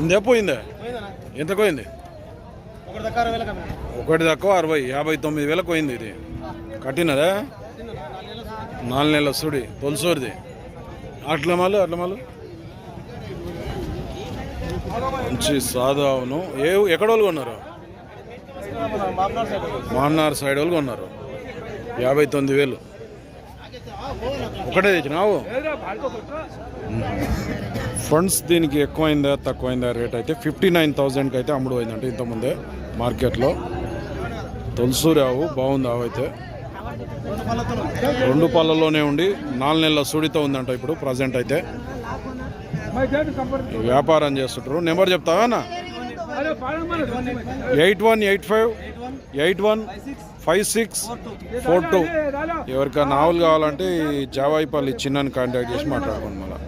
ఉందే పోయిందే? ఎంత పోయింది? ఒకటి తక్కువ అరవై యాభై తొమ్మిది వేలకు పోయింది ఇది. కట్టినదా? నాలుగు నెలల సుడి తొలిసూరిది. అట్ల మళ్ళు అట్ల మళ్ళు మంచి సాధావును. ఏ ఎక్కడ వాళ్ళు కొన్నారు? మాన్నార్ సైడ్ వాళ్ళు కొన్నారు. యాభై తొమ్మిది వేలు. ఒకటే తెచ్చినావు ఫండ్స్ దీనికి ఎక్కువైందా తక్కువైందా రేట్ అయితే ఫిఫ్టీ నైన్ థౌజండ్కి అయితే అమ్ముడు పోయిందంటే ఇంతకుముందే మార్కెట్లో. తొలసూరి ఆవు బాగుంది ఆవు అయితే. రెండు పళ్ళలోనే ఉండి నాలుగు నెలల సుడితో ఉందంట ఇప్పుడు ప్రజెంట్ అయితే. వ్యాపారం చేస్తుంటారు. నెంబర్ చెప్తావా eight one eight five. Eight one five six four two. ఎవరికైనా ఆవులు కావాలంటే ఈ జావాయిపల్లి చిన్నని కాంటాక్ట్ చేసి మాట్లాడుకోండి మళ్ళీ.